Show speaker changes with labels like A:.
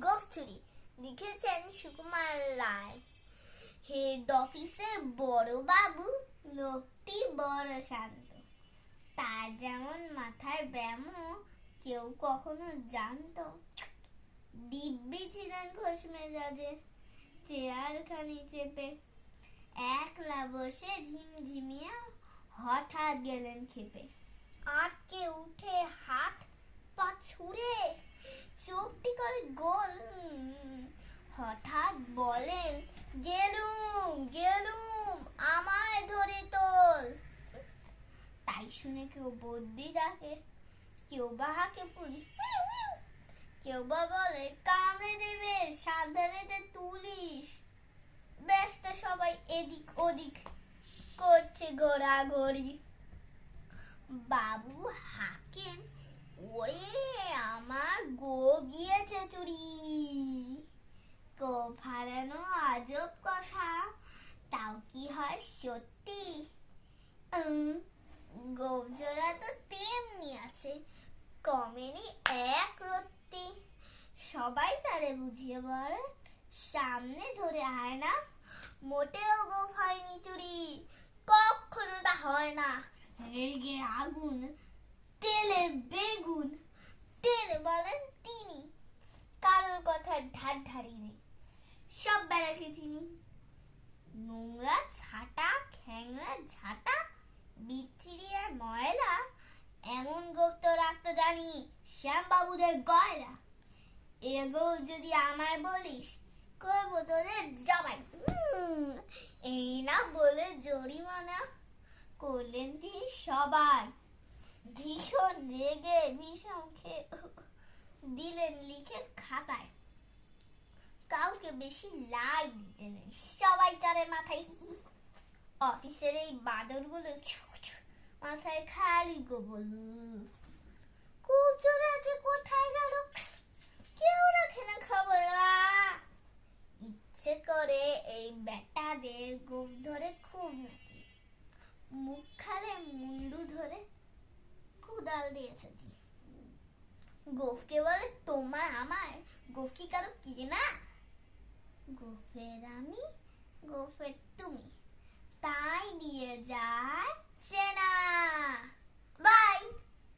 A: গোফছুরি লিখেছেন সুকুমার রায়। হেড অফিসের বড় বাবু লোকটি বড় শান্ত। তার যেমন মাথায় ব্যামো কেউ কখনো জানতো। দিব্যি ছিলেন ঘোষ মেজাজে চেয়ারখানি চেপে। একলা বসে ঝিমঝিমিয়া হঠাৎ গেলেন খেপে। আটকে উঠে হাত পা ছুঁড়ে চোখটি করে গোল হঠাৎ বলেন, গেলুম গেলুম, আমায় ধরে তোল। তাই শুনে কেউ বদ্যি ডাকে, কেউ বা পুলিশ কেউ বা বলে, কামড়ে দেবে, সাবধানে তে তুলিস। ব্যস্ত সবাই এদিক ওদিক করছে ঘোরাঘড়ি বাবু হাকেন, ওরে, আমার গো গিয়েছে চুরি গো ফারানো আজব কথা তাও কি হয় সত্যি। গোবজোড়া তো তেমনি আছে। কমেনি এক রত্তি। সবাই তারে বুঝিয়ে বলে, সামনে ধরে আয় না। মোটেও গোপ হয়নি চুরি। কখনো তা হয় না। রেগে আগুন, তেলে বেগুন, তেলে বলেন তিনি। কারোর কথা ঢাট ঢাড়ি নেই। সব বেড়াকে চিনি। নোংরা ছাটা ঝাঁটা বিচ্ছিরি ময়লা, এমন গুপ্ত রাখতে জানি শ্যামবাবুদের গয়লা এগো যদি আমায় বলিস, করব তোদের জবাই। এই না বলে জরিমানা করলেন তিনি সবাই। ভীষণ রেগে, ভীষণ খেয়ে দিলেন লিখে খাতায়। কাউকে বেশি লাই দিতে নেই, সবাই চড়ে মাথায় অফিসের এই বাদরগুলো মাথায় খালি গোবল কুচুরে আছে, কোথায় গেল? কেউ রাখে না খবর! ইচ্ছে করে এই বেটাদের গোপ ধরে খুব নাচি মুখ খালে মুন্ডু ধরে কুদাল দিয়েছে দিয়ে গোফকে বলে, তোমার আমায় গোফ কি কারও কি না? গোফের আমি, গোফের তুমি। তাই